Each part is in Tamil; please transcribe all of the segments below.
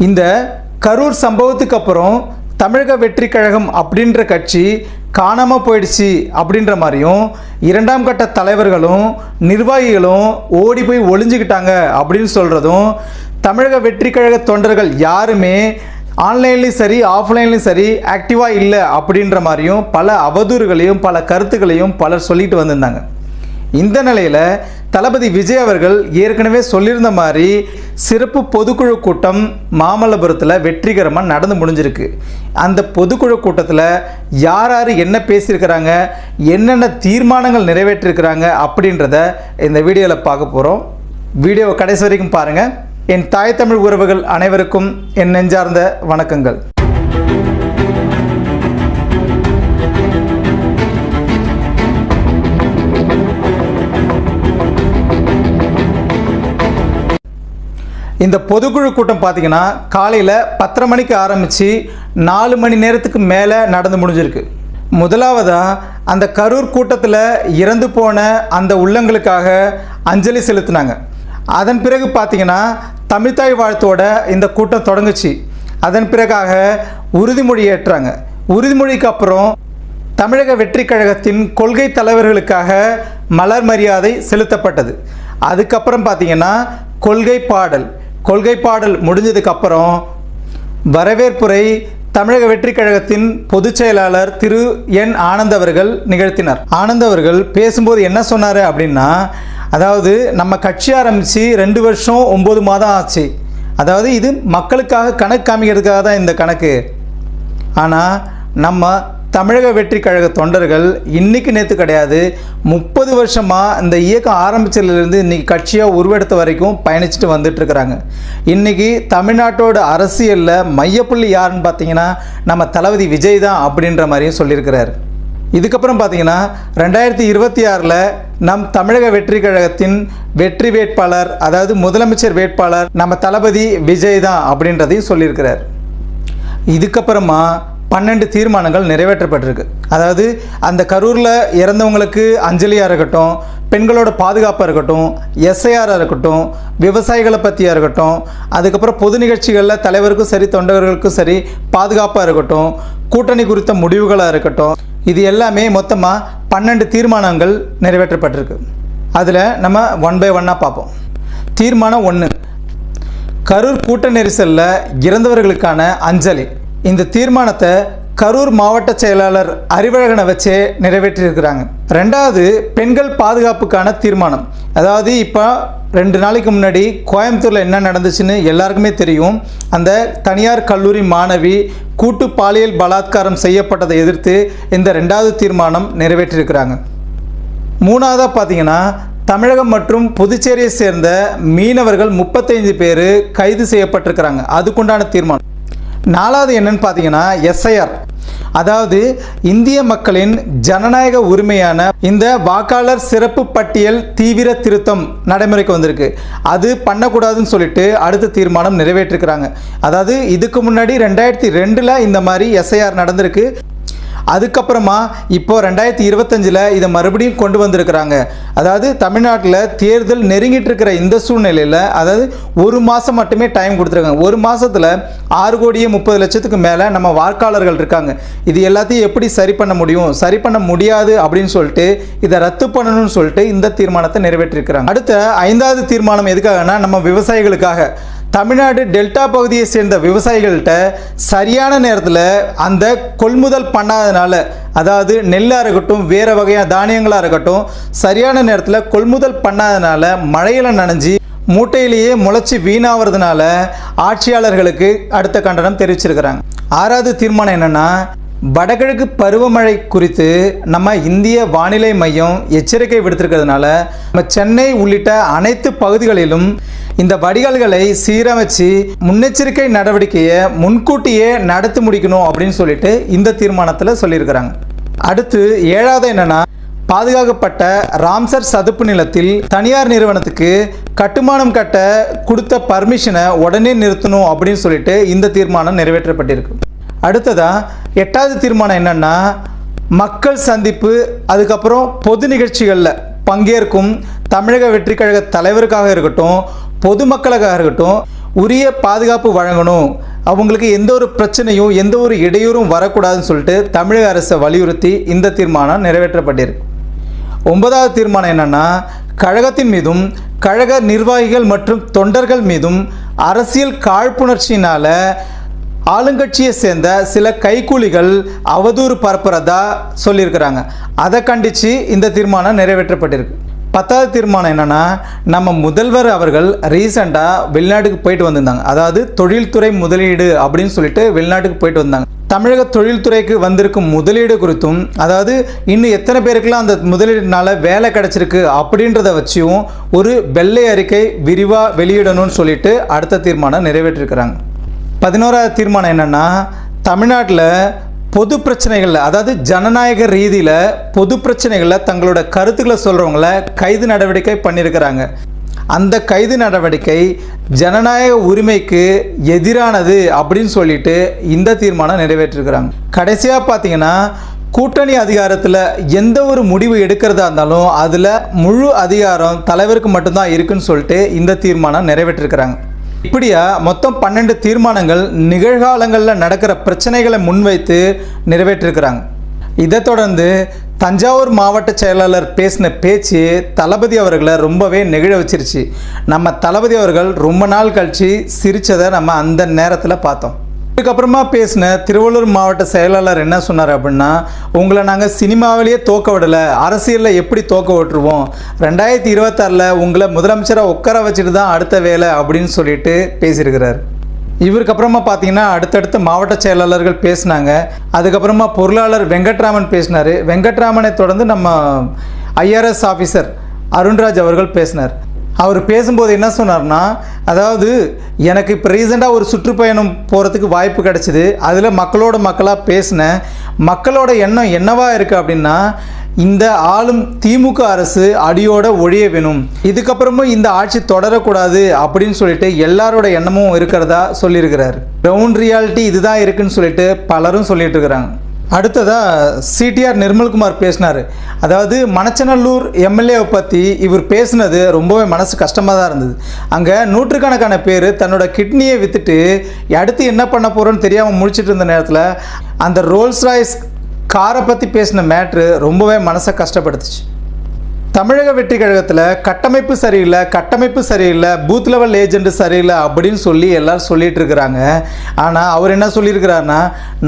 இந்த கரூர் சம்பவத்துக்கு அப்புறம் தமிழக வெற்றி கழகம் அப்படின்ற கட்சி காணாமல் போயிடுச்சு அப்படின்ற மாதிரியும் இரண்டாம் கட்ட தலைவர்களும் நிர்வாகிகளும் ஓடி போய் ஒளிஞ்சுக்கிட்டாங்க அப்படின்னு சொல்கிறதும் தமிழக வெற்றி கழக தொண்டர்கள் யாருமே ஆன்லைன்லேயும் சரி ஆஃப்லைன்லேயும் சரி ஆக்டிவாக இல்லை அப்படின்ற மாதிரியும் பல அவதூறுகளையும் பல கருத்துக்களையும் பலர் சொல்லிட்டு வந்திருந்தாங்க. இந்த நிலையில் தளபதி விஜய் அவர்கள் ஏற்கனவே சொல்லியிருந்த மாதிரி சிறப்பு பொதுக்குழு கூட்டம் மாமல்லபுரத்தில் வெற்றிகரமாக நடந்து முடிஞ்சிருக்கு. அந்த பொதுக்குழு கூட்டத்தில் யார் யார் என்ன பேசியிருக்கிறாங்க என்னென்ன தீர்மானங்கள் நிறைவேற்றிருக்கிறாங்க அப்படின்றத இந்த வீடியோவில் பார்க்க போகிறோம் வீடியோவை கடைசி வரைக்கும் பாருங்கள் என் தாய் தமிழ் உறவுகள் அனைவருக்கும் என் நெஞ்சார்ந்த வணக்கங்கள். இந்த பொதுக்குழு கூட்டம் பார்த்தீங்கன்னா காலையில் பத்தரை மணிக்கு ஆரம்பித்து நாலு மணி நேரத்துக்கு மேலே நடந்து முடிஞ்சிருக்கு. முதலாவதாக அந்த கரூர் கூட்டத்தில் இறந்து போன அந்த உள்ளங்களுக்காக அஞ்சலி செலுத்தினாங்க. அதன் பிறகு பார்த்தீங்கன்னா தமிழ்தாய் வாழ்த்தோட இந்த கூட்டம் தொடங்குச்சு. அதன் பிறகாக உறுதிமொழி ஏற்றாங்க. உறுதிமொழிக்கு அப்புறம் தமிழக வெற்றி கழகத்தின் கொள்கை தலைவர்களுக்காக மலர் மரியாதை செலுத்தப்பட்டது. அதுக்கப்புறம் பார்த்தீங்கன்னா கொள்கை பாடல். கொள்கை பாடல் முடிஞ்சதுக்கப்புறம் வரவேற்புரை தமிழக வெற்றி கழகத்தின் பொதுச் செயலாளர் திரு. என். ஆனந்த் அவர்கள் நிகழ்த்தினார். ஆனந்த் அவர்கள் பேசும்போது என்ன சொன்னார் அப்படின்னா அதாவது நம்ம கட்சி ஆரம்பித்து ரெண்டு வருஷம் ஒம்பது மாதம் ஆச்சு. அதாவது இது மக்களுக்காக கணக்கு காமிக்கிறதுக்காக தான் இந்த கணக்கு. ஆனால் நம்ம தமிழக வெற்றி கழக தொண்டர்கள் இன்னைக்கு நேற்று கிடையாது. முப்பது வருஷமாக இந்த இயக்கம் ஆரம்பிச்சதுலேருந்து இன்னைக்கு கட்சியாக உருவெடுத்த வரைக்கும் பயணிச்சுட்டு வந்துட்டு இன்றைக்கி இன்னைக்கு தமிழ்நாட்டோட அரசியலில் மையப்புள்ளி யாருன்னு பார்த்தீங்கன்னா நம்ம தளபதி விஜய் தான் அப்படின்ற மாதிரியும் சொல்லியிருக்கிறார். இதுக்கப்புறம் பார்த்தீங்கன்னா ரெண்டாயிரத்தி இருபத்தி ஆறில் நம் தமிழக வெற்றி கழகத்தின் வெற்றி வேட்பாளர் அதாவது முதலமைச்சர் வேட்பாளர் நம்ம தளபதி விஜய் தான் அப்படின்றதையும் சொல்லியிருக்கிறார். இதுக்கப்புறமா பன்னெண்டு தீர்மானங்கள் நிறைவேற்றப்பட்டிருக்கு. அதாவது அந்த கரூரில் இறந்தவங்களுக்கு அஞ்சலியாக இருக்கட்டும் பெண்களோட பாதுகாப்பாக இருக்கட்டும் எஸ்ஐஆராக இருக்கட்டும் விவசாயிகளை பற்றியாக இருக்கட்டும் அதுக்கப்புறம் பொது நிகழ்ச்சிகளில் தலைவருக்கும் சரி தொண்டர்களுக்கும் சரி பாதுகாப்பாக இருக்கட்டும் கூட்டணி குறித்த முடிவுகளாக இருக்கட்டும் இது எல்லாமே மொத்தமாக பன்னெண்டு தீர்மானங்கள் நிறைவேற்றப்பட்டிருக்கு. அதில் நம்ம ஒன் பை ஒன்னாக பார்ப்போம். தீர்மானம் ஒன்று கரூர் கூட்ட நெரிசலில் இறந்தவர்களுக்கான அஞ்சலி. இந்த தீர்மானத்தை கரூர் மாவட்ட செயலாளர் அறிவழகனை வச்சே நிறைவேற்றியிருக்கிறாங்க. ரெண்டாவது பெண்கள் பாதுகாப்புக்கான தீர்மானம். அதாவது இப்போ ரெண்டு நாளைக்கு முன்னாடி கோயம்புத்தூரில் என்ன நடந்துச்சுன்னு எல்லாருக்குமே தெரியும். அந்த தனியார் கல்லூரி மாணவி கூட்டு பாலியல் பலாத்காரம் செய்யப்பட்டதை எதிர்த்து இந்த ரெண்டாவது தீர்மானம் நிறைவேற்றியிருக்கிறாங்க. மூணாவதாக பார்த்தீங்கன்னா தமிழகம் மற்றும் புதுச்சேரியை சேர்ந்த மீனவர்கள் முப்பத்தைந்து பேர் கைது செய்யப்பட்டிருக்கிறாங்க. அதுக்குண்டான தீர்மானம். நாலாவது என்னன்னு பார்த்தீங்கன்னா எஸ்ஐஆர். அதாவது இந்திய மக்களின் ஜனநாயக உரிமையான இந்த வாக்காளர் சிறப்பு பட்டியல் தீவிர திருத்தம் நடைமுறைக்கு வந்திருக்கு. அது பண்ணக்கூடாதுன்னு சொல்லிட்டு அடுத்த தீர்மானம் நிறைவேற்றிருக்கிறாங்க. அதாவது இதுக்கு முன்னாடி ரெண்டாயிரத்தி ரெண்டில் இந்த மாதிரி எஸ்ஐஆர் நடந்திருக்கு. அதுக்கப்புறமா இப்போ ரெண்டாயிரத்தி இருபத்தஞ்சில் இதை மறுபடியும் கொண்டு வந்திருக்கிறாங்க. அதாவது தமிழ்நாட்டில் தேர்தல் நெருங்கிட்டு இருக்கிற இந்த சூழ்நிலையில் அதாவது ஒரு மாதம் மட்டுமே டைம் கொடுத்துருக்காங்க. ஒரு மாதத்தில் ஆறு கோடியே முப்பது லட்சத்துக்கு மேலே நம்ம வாக்காளர்கள் இருக்காங்க. இது எல்லாத்தையும் எப்படி சரி பண்ண முடியும்? சரி பண்ண முடியாது அப்படின்னு சொல்லிட்டு இதை ரத்து பண்ணணும்னு சொல்லிட்டு இந்த தீர்மானத்தை நிறைவேற்றிருக்கிறாங்க. அடுத்த ஐந்தாவது தீர்மானம் எதுக்காகனா நம்ம விவசாயிகளுக்காக. தமிழ்நாடு டெல்டா பகுதியை சேர்ந்த விவசாயிகள்கிட்ட சரியான நேரத்தில் அந்த கொள்முதல் பண்ணாதனால அதாவது நெல்லாக இருக்கட்டும் வேறு வகையான தானியங்களாக இருக்கட்டும் சரியான நேரத்தில் கொள்முதல் பண்ணாதனால மழையில் நனைஞ்சி மூட்டையிலேயே முளைச்சி வீணாகிறதுனால ஆட்சியாளர்களுக்கு அடுத்த கண்டனம் தெரிவிச்சிருக்கிறாங்க. ஆறாவது தீர்மானம் என்னென்னா வடகிழக்கு பருவமழை குறித்து நம்ம இந்திய வானிலை மையம் எச்சரிக்கை விடுத்திருக்கிறதுனால நம்ம சென்னை உள்ளிட்ட அனைத்து பகுதிகளிலும் இந்த வடிகால்களை சீரமைச்சு முன்னெச்சரிக்கை நடவடிக்கையை முன்கூட்டியே நடத்தி முடிக்கணும் அப்படின்னு சொல்லிட்டு இந்த தீர்மானத்தில் சொல்லியிருக்கிறாங்க. அடுத்து ஏழாவது என்னன்னா பாதுகாக்கப்பட்ட ராம்சர் சதுப்பு நிலத்தில் தனியார் நிறுவனத்துக்கு கட்டுமானம் கட்ட கொடுத்த பர்மிஷனை உடனே நிறுத்தணும் அப்படின்னு சொல்லிட்டு இந்த தீர்மானம் நிறைவேற்றப்பட்டிருக்கு. அடுத்ததா எட்டாவது தீர்மானம் என்னன்னா மக்கள் சந்திப்பு அதுக்கப்புறம் பொது நிகழ்ச்சிகளில் பங்கேற்கும் தமிழக வெற்றி கழக தலைவருக்காக இருக்கட்டும் பொதுமக்களாக இருக்கட்டும் உரிய பாதுகாப்பு வழங்கணும். அவங்களுக்கு எந்த ஒரு பிரச்சனையும் எந்த ஒரு இடையூறும் வரக்கூடாதுன்னு சொல்லிட்டு தமிழக அரசை வலியுறுத்தி இந்த தீர்மானம் நிறைவேற்றப்பட்டிருக்கு. ஒன்பதாவது தீர்மானம் என்னன்னா கழகத்தின் மீதும் கழக நிர்வாகிகள் மற்றும் தொண்டர்கள் மீதும் அரசியல் காழ்ப்புணர்ச்சியினால ஆளுங்கட்சியை சேர்ந்த சில கைக்கூலிகள் அவதூறு பரப்புறதா சொல்லியிருக்கிறாங்க. அதை கண்டித்து இந்த தீர்மானம் நிறைவேற்றப்பட்டிருக்கு. பத்தாவது தீர்மானம் என்னென்னா நம்ம முதல்வர் அவர்கள் ரீசெண்டாக வெளிநாட்டுக்கு போயிட்டு வந்திருந்தாங்க. அதாவது தொழில்துறை முதலீடு அப்படின்னு சொல்லிட்டு வெளிநாட்டுக்கு போயிட்டு வந்தாங்க. தமிழக தொழில்துறைக்கு வந்திருக்கும் முதலீடு குறித்தும் அதாவது இன்னும் எத்தனை பேருக்குலாம் அந்த முதலீடுனால வேலை கிடைச்சிருக்கு அப்படின்றத வச்சும் ஒரு வெள்ளை அறிக்கை விரிவாக வெளியிடணும்னு சொல்லிட்டு அடுத்த தீர்மானம் நிறைவேற்றிருக்கிறாங்க. பதினோராவது தீர்மானம் என்னன்னா தமிழ்நாட்டில் பொது பிரச்சனைகளில் அதாவது ஜனநாயக ரீதியில் பொது பிரச்சனைகளில் தங்களோட கருத்துக்களை சொல்கிறவங்கள கைது நடவடிக்கை பண்ணியிருக்கிறாங்க அந்த கைது நடவடிக்கை ஜனநாயக உரிமைக்கு எதிரானது அப்படின்னு சொல்லிட்டு இந்த தீர்மானம் நிறைவேற்றிருக்கிறாங்க. கடைசியாக பார்த்தீங்கன்னா கூட்டணி அதிகாரத்தில் எந்த ஒரு முடிவு எடுக்கிறதா இருந்தாலும் அதில் முழு அதிகாரம் தலைவருக்கு மட்டும்தான் இருக்குன்னு சொல்லிட்டு இந்த தீர்மானம் நிறைவேற்றிருக்கிறாங்க. இப்படியா? மொத்தம் பன்னெண்டு தீர்மானங்கள் நிகழ்காலங்களில் நடக்கிற பிரச்சனைகளை முன்வைத்து நிறைவேற்றிருக்கிறாங்க. இதை தொடர்ந்து தஞ்சாவூர் மாவட்ட செயலாளர் பேசின பேச்சு தளபதி அவர்களை ரொம்பவே நெகிழ வச்சிருச்சு. நம்ம தளபதி அவர்கள் ரொம்ப நாள் கழித்து சிரித்ததை நம்ம அந்த நேரத்தில் பார்த்தோம். இதுக்கப்புறமா பேசின திருவள்ளூர் மாவட்ட செயலாளர் என்ன சொன்னார் அப்படின்னா உங்களை நாங்கள் சினிமாவிலேயே தோக்க விடலை அரசியலில் எப்படி தோக்க விட்டுருவோம்? ரெண்டாயிரத்தி இருபத்தாறில் உங்களை முதலமைச்சராக உட்கார வச்சுட்டு தான் அடுத்த வேலை அப்படின்னு சொல்லிட்டு பேசியிருக்கிறார். இவருக்கு அப்புறமா பார்த்தீங்கன்னா அடுத்தடுத்த மாவட்ட செயலாளர்கள் பேசினாங்க. அதுக்கப்புறமா பொருளாளர் வெங்கட்ராமன் பேசினார். வெங்கட்ராமனை தொடர்ந்து நம்ம ஐஆர்எஸ் ஆஃபீஸர் அருண்ராஜ் அவர்கள் பேசினார். அவர் பேசும்போது என்ன சொன்னார்னா அதாவது எனக்கு இப்போ ரீசெண்டாக ஒரு சுற்றுப்பயணம் போகிறதுக்கு வாய்ப்பு கிடச்சிது. அதில் மக்களோட மக்களாக பேசினேன் மக்களோட எண்ணம் என்னவாக இருக்குது அப்படின்னா இந்த ஆளும் திமுக அரசு அடியோட ஒழிய வேணும். இதுக்கப்புறமும் இந்த ஆட்சி தொடரக்கூடாது அப்படின்னு சொல்லிட்டு எல்லாரோட எண்ணமும் இருக்கிறதா சொல்லியிருக்கிறார். கிரவுண்ட் ரியாலிட்டி இதுதான் இருக்குன்னு சொல்லிட்டு பலரும் சொல்லிட்டு இருக்கிறாங்க. அடுத்ததாக சிடிஆர் நிர்மல்குமார் பேசினார். அதாவது மணச்சநல்லூர் எம்எல்ஏவை பற்றி இவர் பேசினது ரொம்பவே மனசு கஷ்டமாக தான் இருந்தது. அங்கே நூற்றுக்கணக்கான பேர் தன்னோட கிட்னியை விற்றுட்டு அடுத்து என்ன பண்ண போகிறோன்னு தெரியாமல் முடிச்சுட்டு இருந்த நேரத்தில் அந்த ரோல்ஸ் ராய்ஸ் காரை பற்றி பேசின மேட்ரு ரொம்பவே மனசை கஷ்டப்படுத்துச்சு. தமிழக வெற்றி கழகத்தில் கட்டமைப்பு சரியில்லை கட்டமைப்பு சரியில்லை பூத் லெவல் ஏஜென்ட் சரியில்லை அப்படின்னு சொல்லி எல்லாரும் சொல்லிட்டு இருக்கிறாங்க. ஆனால் அவர் என்ன சொல்லியிருக்கிறாருன்னா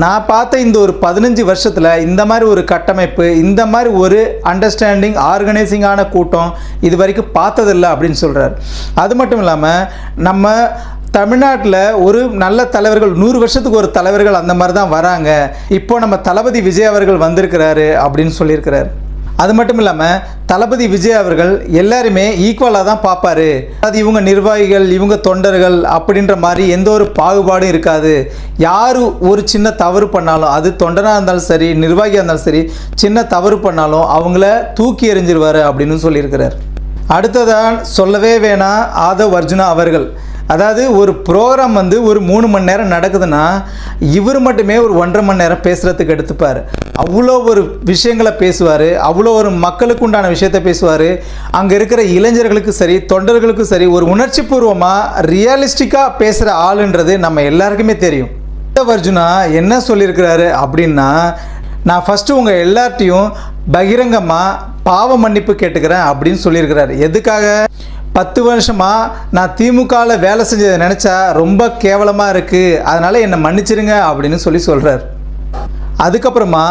நான் பார்த்த இந்த ஒரு பதினஞ்சு வருஷத்தில் இந்த மாதிரி ஒரு கட்டமைப்பு இந்த மாதிரி ஒரு அண்டர்ஸ்டாண்டிங் ஆர்கனைசிங்கான கூட்டம் இது வரைக்கும் பார்த்ததில்லை அப்படின்னு சொல்கிறார் அது மட்டும் இல்லாமல் நம்ம தமிழ்நாட்டில் ஒரு நல்ல தலைவர்கள் நூறு வருஷத்துக்கு ஒரு தலைவர்கள் அந்த மாதிரி தான் வராங்க. இப்போ நம்ம தளபதி விஜய் அவர்கள் வந்திருக்கிறாரு அப்படின்னு சொல்லியிருக்கிறார். அது மட்டும் இல்லாமல் தளபதி விஜய் அவர்கள் எல்லாருமே ஈக்குவலாக தான் பார்ப்பாரு. அது இவங்க நிர்வாகிகள் இவங்க தொண்டர்கள் அப்படின்ற மாதிரி எந்த ஒரு பாகுபாடும் இருக்காது. யார் ஒரு சின்ன தவறு பண்ணாலும் அது தொண்டனாக இருந்தாலும் சரி நிர்வாகியாக இருந்தாலும் சரி சின்ன தவறு பண்ணாலும் அவங்கள தூக்கி எறிஞ்சிருவார் அப்படின்னு சொல்லியிருக்கிறார். அடுத்ததான் சொல்லவே வேணாம் ஆதவ் அர்ஜுனா அவர்கள். அதாவது ஒரு ப்ரோக்ராம் வந்து ஒரு மூணு மணி நேரம் நடக்குதுன்னா இவர் மட்டுமே ஒரு ஒன்றரை மணி நேரம் பேசுகிறதுக்கு எடுத்துப்பார். அவ்வளோ ஒரு விஷயங்களை பேசுவார் அவ்வளோ ஒரு மக்களுக்கு உண்டான விஷயத்த பேசுவார். அங்கே இருக்கிற இளைஞர்களுக்கும் சரி தொண்டர்களுக்கும் சரி ஒரு உணர்ச்சி பூர்வமாக ரியலிஸ்டிக்காக பேசுகிற ஆளுன்றது நம்ம எல்லாருக்குமே தெரியும். அர்ஜுனா என்ன சொல்லியிருக்கிறாரு அப்படின்னா நான் ஃபஸ்ட்டு உங்கள் எல்லார்ட்டையும் பகிரங்கமாக பாவ மன்னிப்பு கேட்டுக்கிறேன் அப்படின்னு சொல்லியிருக்கிறாரு. எதுக்காக? பத்து வருஷமாக நான் திமுகவில் வேலை செஞ்சதை நினச்சா ரொம்ப கேவலமாக இருக்குது அதனால் என்னை மன்னிச்சிருங்க அப்படின்னு சொல்லி சொல்கிறார் அதுக்கப்புறமா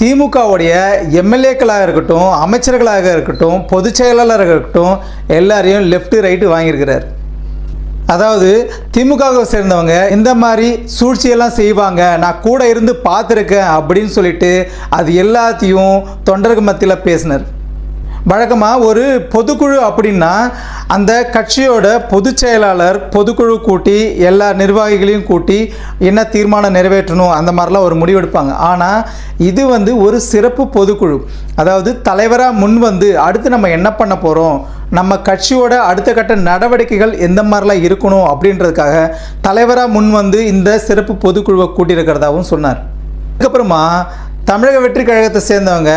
திமுகவுடைய எம்எல்ஏக்களாக இருக்கட்டும் அமைச்சர்களாக இருக்கட்டும் பொதுச் செயலாளராக இருக்கட்டும் எல்லாரையும் லெஃப்ட்டு ரைட்டு வாங்கியிருக்கிறார். அதாவது திமுகவை சேர்ந்தவங்க இந்த மாதிரி சூழ்ச்சியெல்லாம் செய்வாங்க நான் கூட இருந்து பார்த்துருக்கேன் அப்படின்னு சொல்லிட்டு அது எல்லாத்தையும் தொண்டர்கள் மத்தியில் பேசினார். வழக்கமாக ஒரு பொதுக்குழு அப்படின்னா அந்த கட்சியோட பொதுச் செயலாளர் பொதுக்குழு கூட்டி எல்லா நிர்வாகிகளையும் கூட்டி என்ன தீர்மானம் நிறைவேற்றணும் அந்த மாதிரிலாம் ஒரு முடிவெடுப்பாங்க ஆனால் இது வந்து ஒரு சிறப்பு பொதுக்குழு. அதாவது தலைவராக முன் வந்து அடுத்து நம்ம என்ன பண்ண போகிறோம் நம்ம கட்சியோட அடுத்த கட்ட நடவடிக்கைகள் எந்த மாதிரிலாம் இருக்கணும் அப்படின்றதுக்காக தலைவராக முன் வந்து இந்த சிறப்பு பொதுக்குழுவை கூட்டியிருக்கிறதாகவும் சொன்னார். அதுக்கப்புறமா தமிழக வெற்றி கழகத்தை சேர்ந்தவங்க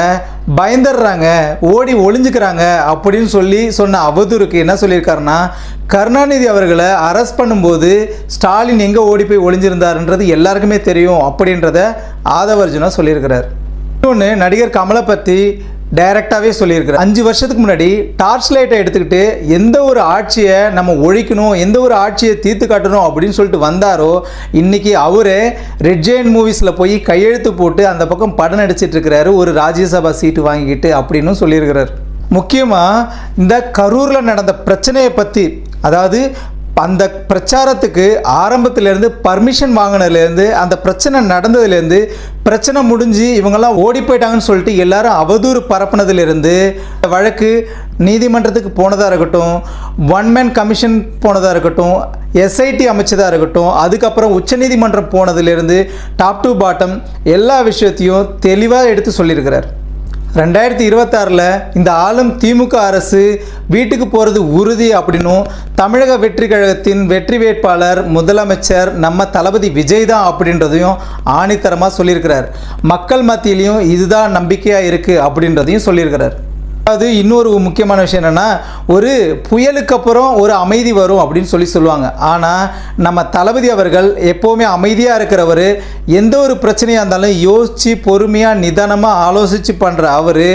பயந்துடுறாங்க ஓடி ஒளிஞ்சுக்கிறாங்க அப்படின்னு சொல்லி சொன்ன அவதூறுக்கு என்ன சொல்லியிருக்காருன்னா கருணாநிதி அவர்களை அரெஸ்ட் பண்ணும்போது ஸ்டாலின் எங்கே ஓடி போய் ஒளிஞ்சிருந்தாருன்றது எல்லாருக்குமே தெரியும் அப்படின்றத ஆதவர்ஜுனா சொல்லியிருக்கிறார். இன்னொன்று நடிகர் கமலை பற்றி டைரக்டாகவே சொல்லியிருக்கிறார். அஞ்சு வருஷத்துக்கு முன்னாடி டார்ச் லைட்டை எடுத்துக்கிட்டு எந்த ஒரு ஆட்சியை நம்ம ஒழிக்கணும் எந்த ஒரு ஆட்சியை தீர்த்து காட்டணும் அப்படின்னு சொல்லிட்டு வந்தாரோ இன்னைக்கு அவரே ரெட் ஜெயின் மூவிஸில் போய் கையெழுத்து போட்டு அந்த பக்கம் படம் நடிச்சிட்டு இருக்கிறாரு ஒரு ராஜ்யசபா சீட்டு வாங்கிக்கிட்டு அப்படின்னு சொல்லியிருக்கிறார். முக்கியமாக இந்த கரூரில் நடந்த பிரச்சனையை பற்றி அதாவது அந்த பிரச்சாரத்துக்கு ஆரம்பத்திலேருந்து பர்மிஷன் வாங்கினதுலேருந்து அந்த பிரச்சனை நடந்ததுலேருந்து பிரச்சனை முடிஞ்சு இவங்கெல்லாம் ஓடி போயிட்டாங்கன்னு சொல்லிட்டு எல்லாரும் அவதூறு பரப்புனதுலேருந்து வழக்கு நீதிமன்றத்துக்கு போனதாக இருக்கட்டும் ஒன் மேன் கமிஷன் போனதாக இருக்கட்டும் எஸ்ஐடி அமைச்சதாக இருக்கட்டும் அதுக்கப்புறம் உச்சநீதிமன்றம் போனதுலேருந்து டாப் டு பாட்டம் எல்லா விஷயத்தையும் தெளிவாக எடுத்து சொல்லியிருக்கிறார். ரெண்டாயிரத்தி இருபத்தாறில் இந்த ஆளும் திமுக அரசு வீட்டுக்கு போகிறது உறுதி அப்படின்னும் தமிழக வெற்றி கழகத்தின் வெற்றி வேட்பாளர் முதலமைச்சர் நம்ம தளபதி விஜய் தான் அப்படின்றதையும் ஆணித்தரமாக சொல்லியிருக்கிறார். மக்கள் மத்தியிலையும் இதுதான் நம்பிக்கையாக இருக்குது அப்படின்றதையும் சொல்லியிருக்கிறார். அதாவது இன்னொரு முக்கியமான விஷயம் என்னென்னா ஒரு புயலுக்கு அப்புறம் ஒரு அமைதி வரும் அப்படின்னு சொல்லி சொல்லுவாங்க. ஆனால் நம்ம தளபதி அவர்கள் எப்போவுமே அமைதியாக இருக்கிறவர் எந்த ஒரு பிரச்சனையாக இருந்தாலும் யோசித்து பொறுமையாக நிதானமாக ஆலோசித்து பண்ணுற அவர்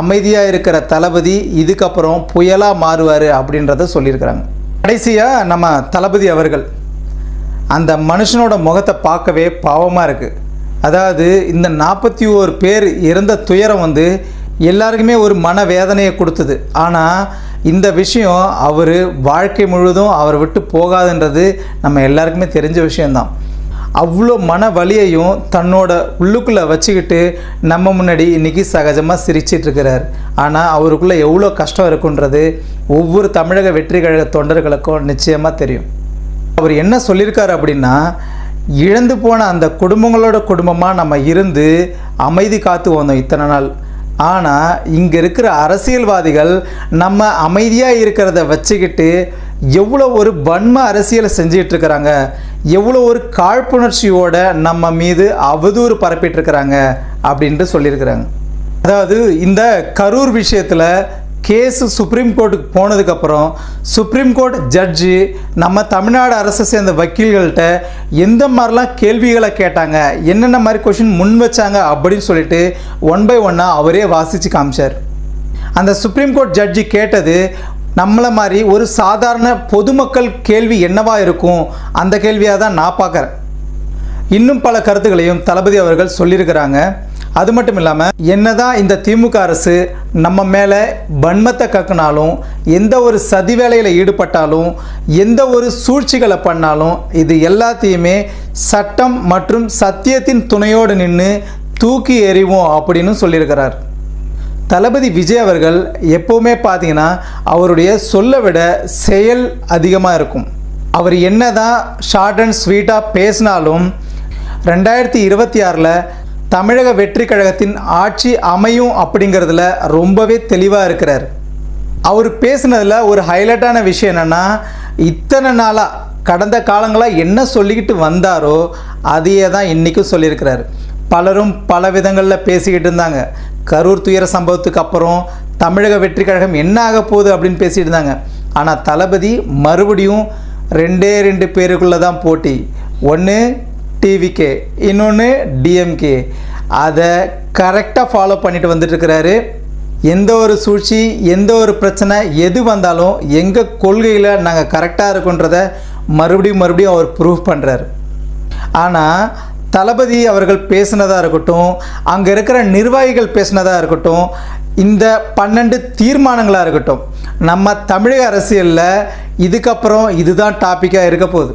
அமைதியாக இருக்கிற தளபதி இதுக்கப்புறம் புயலாக மாறுவார் அப்படின்றத சொல்லியிருக்கிறாங்க. கடைசியாக நம்ம தளபதி அவர்கள் அந்த மனுஷனோட முகத்தை பார்க்கவே பாவமாக இருக்குது அதாவது இந்த நாற்பத்தி ஓரு பேர் இறந்த துயரம் வந்து எல்லாருக்குமே ஒரு மன வேதனையை கொடுத்தது. ஆனால் இந்த விஷயம் அவர் வாழ்க்கை முழுவதும் அவர் விட்டு போகாதுன்றது நம்ம எல்லாருக்குமே தெரிஞ்ச விஷயந்தான் அவ்வளோ மன வலியையும் தன்னோட உள்ளுக்குள்ளே வச்சுக்கிட்டு நம்ம முன்னாடி இன்றைக்கி சகஜமாக சிரிச்சிட்ருக்கிறார் ஆனால் அவருக்குள்ளே எவ்வளோ கஷ்டம் இருக்குன்றது ஒவ்வொரு தமிழக வெற்றி கழக தொண்டர்களுக்கும் நிச்சயமாக தெரியும். அவர் என்ன சொல்லியிருக்காரு அப்படின்னா இழந்து போன அந்த குடும்பங்களோட குடும்பமாக நம்ம இருந்து அமைதி காத்து வந்தோம் இத்தனை நாள். ஆனால் இங்கே இருக்கிற அரசியல்வாதிகள் நம்ம அமைதியாக இருக்கிறத வச்சுக்கிட்டு எவ்வளோ ஒரு வன்ம அரசியலை செஞ்சிட்டு இருக்கிறாங்க எவ்வளோ ஒரு காழ்ப்புணர்ச்சியோட நம்ம மீது அவதூறு பரப்பிட்டு இருக்கிறாங்க அப்படின்ட்டு சொல்லியிருக்கிறாங்க. அதாவது இந்த கரூர் விஷயத்தில் கேஸு சுப்ரீம் கோர்ட்டுக்கு போனதுக்கப்புறம் சுப்ரீம் கோர்ட் ஜட்ஜி நம்ம தமிழ்நாடு அரசை சேர்ந்த வக்கீல்கள்கிட்ட எந்த மாதிரிலாம் கேள்விகளை கேட்டாங்க என்னென்ன மாதிரி கொஷின் முன் வச்சாங்க அப்படின்னு சொல்லிட்டு ஒன் பை ஒன்னாக அவரே வாசித்து காமிச்சார். அந்த சுப்ரீம் கோர்ட் ஜட்ஜி கேட்டது நம்மளை மாதிரி ஒரு சாதாரண பொதுமக்கள் கேள்வி என்னவா இருக்கும் அந்த கேள்வியாக தான் நான் பார்க்குறேன். இன்னும் பல கருத்துக்களையும் தளபதி அவர்கள் சொல்லியிருக்கிறாங்க. அது மட்டும் இல்லாமல் என்னதான் இந்த திமுக அரசு நம்ம மேலே வன்மத்தை கக்குனாலும் எந்த ஒரு சதி வேலையில் ஈடுபட்டாலும் எந்த ஒரு சூழ்ச்சிகளை பண்ணாலும் இது எல்லாத்தையுமே சட்டம் மற்றும் சத்தியத்தின் துணையோடு நின்று தூக்கி எறிவோம் அப்படின்னு சொல்லியிருக்கிறார். தளபதி விஜய் அவர்கள் எப்போவுமே பார்த்தீங்கன்னா அவருடைய சொல்ல விட செயல் அதிகமாக இருக்கும். அவர் என்ன தான் ஷார்ட் அண்ட் ஸ்வீட்டாக பேசினாலும் ரெண்டாயிரத்தி இருபத்தி ஆறில் தமிழக வெற்றி கழகத்தின் ஆட்சி அமையும் அப்படிங்கிறதுல ரொம்பவே தெளிவாக இருக்கிறார். அவர் பேசுனதில் ஒரு ஹைலைட்டான விஷயம் என்னென்னா இத்தனை நாளாக கடந்த காலங்களாக என்ன சொல்லிக்கிட்டு வந்தாரோ அதையே தான் இன்றைக்கும் சொல்லியிருக்கிறார். பலரும் பல விதங்களில் பேசிக்கிட்டு இருந்தாங்க. கரூர் துயர சம்பவத்துக்கு அப்புறம் தமிழக வெற்றி கழகம் என்ன ஆக போகுது அப்படின்னு பேசிகிட்டு இருந்தாங்க. ஆனால் தளபதி மறுபடியும் ரெண்டே ரெண்டு பேருக்குள்ளே தான் போட்டி. ஒன்று டிவிகே இன்னொன்று டிஎம்கே அதை கரெக்டாக ஃபாலோ பண்ணிட்டு வந்துட்டுருக்கிறாரு. எந்த ஒரு சூழ்ச்சி எந்த ஒரு பிரச்சனை எது வந்தாலும் எங்கள் கொள்கையில் நாங்கள் கரெக்டாக இருக்கோன்றத மறுபடியும் மறுபடியும் அவர் ப்ரூவ் பண்ணுறாரு ஆனால் தளபதி அவர்கள் பேசினதாக இருக்கட்டும் அங்கே இருக்கிற நிர்வாகிகள் பேசினதாக இருக்கட்டும் இந்த பன்னெண்டு தீர்மானங்களாக இருக்கட்டும் நம்ம தமிழக அரசியலில் இதுக்கப்புறம் இதுதான் டாப்பிக்காக இருக்க போகுது.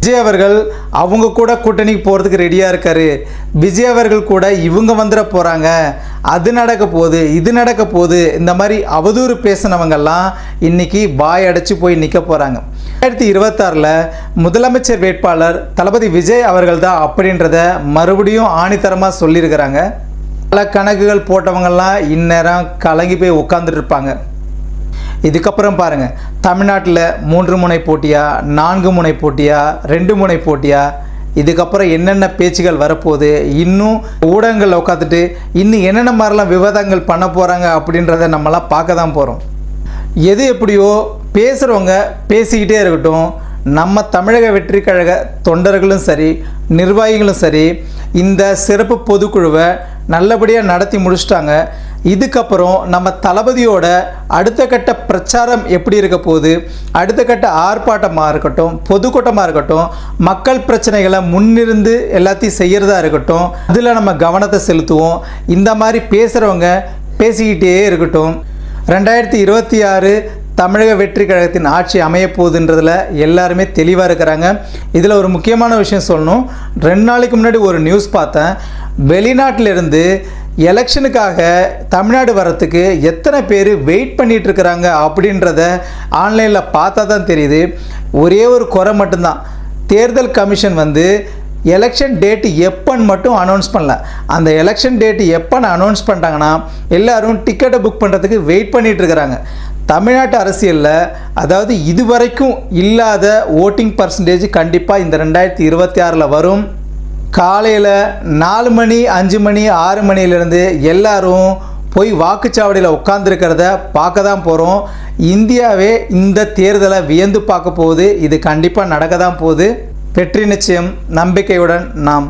விஜய் அவர்கள் அவங்க கூட கூட்டணிக்கு போகிறதுக்கு ரெடியாக இருக்காரு. விஜய் அவர்கள் கூட இவங்க வந்துட போகிறாங்க அது நடக்க போகுது இது நடக்க போகுது. இந்த மாதிரி அவதூறு பேசினவங்கெல்லாம் இன்னைக்கு வாய் அடைச்சி போய் நிற்க போகிறாங்க ரெண்டாயிரத்தி இருபத்தாறில் முதலமைச்சர் வேட்பாளர் தளபதி விஜய் அவர்கள் தான் அப்படின்றத மறுபடியும் ஆணித்தரமாக சொல்லியிருக்கிறாங்க. பல கணக்குகள் போட்டவங்கெல்லாம் இந்நேரம் கலங்கி போய் உட்காந்துட்டு இருப்பாங்க. இதுக்கப்புறம் பாருங்கள் தமிழ்நாட்டில் மூன்று முனை போட்டியா நான்கு முனை போட்டியா ரெண்டு முனை போட்டியா? இதுக்கப்புறம் என்னென்ன பேச்சுகள் வரப்போகுது? இன்னும் ஊடகங்களில் உட்காந்துட்டு இன்னும் என்னென்ன மாதிரிலாம் விவாதங்கள் பண்ண போகிறாங்க அப்படின்றத நம்மலாம் பார்க்க தான் போகிறோம் எது எப்படியோ பேசுகிறவங்க பேசிக்கிட்டே இருக்கட்டும் நம்ம தமிழக வெற்றி கழக தொண்டர்களும் சரி நிர்வாகிகளும் சரி இந்த சிறப்பு பொதுக்குழுவை நல்லபடியாக நடத்தி முடிச்சிட்டாங்க. இதுக்கப்புறம் நம்ம தளபதியோட அடுத்த கட்ட பிரச்சாரம் எப்படி இருக்க போகுது? அடுத்த கட்ட ஆர்ப்பாட்டமாக இருக்கட்டும் பொதுக்கூட்டமாக இருக்கட்டும் மக்கள் பிரச்சனைகளை முன்னிருந்து எல்லாத்தையும் செய்கிறதா இருக்கட்டும் அதில் நம்ம கவனத்தை செலுத்துவோம். இந்த மாதிரி பேசுகிறவங்க பேசிக்கிட்டே இருக்கட்டும். ரெண்டாயிரத்தி இருபத்தி ஆறு தமிழக வெற்றி கழகத்தின் ஆட்சி அமைய எல்லாருமே தெளிவாக இருக்கிறாங்க. இதில் ஒரு முக்கியமான விஷயம் சொல்லணும். ரெண்டு நாளைக்கு முன்னாடி ஒரு நியூஸ் பார்த்தேன். வெளிநாட்டிலிருந்து எலெக்ஷனுக்காக தமிழ்நாடு வரத்துக்கு எத்தனை பேர் வெயிட் பண்ணிட்டு இருக்கிறாங்க அப்படின்றத ஆன்லைனில் பார்த்தா தான் தெரியுது. ஒரே ஒரு குறை மட்டும்தான். தேர்தல் கமிஷன் வந்து எலெக்ஷன் டேட்டு எப்போன்னு மட்டும் அனௌன்ஸ் பண்ணல. அந்த எலெக்ஷன் டேட்டு எப்போன்னு அனௌன்ஸ் பண்ணிட்டாங்கன்னா எல்லோரும் டிக்கெட்டை புக் பண்ணுறதுக்கு வெயிட் பண்ணிகிட்டு இருக்கிறாங்க தமிழ்நாட்டு அரசியலில் அதாவது இதுவரைக்கும் இல்லாத ஓட்டிங் பர்சன்டேஜ் கண்டிப்பாக இந்த ரெண்டாயிரத்தி இருபத்தி ஆறில் வரும். காலையில் நாலு மணி அஞ்சு மணி ஆறு மணிலேருந்து எல்லாரும் போய் வாக்குச்சாவடியில் உட்காந்துருக்கிறத பார்க்க தான் போகிறோம் இந்தியாவே இந்த தேர்தலை வியந்து பார்க்க போகுது. இது கண்டிப்பாக நடக்க தான் போகுது. வெற்றி நிச்சயம் நம்பிக்கையுடன் நாம்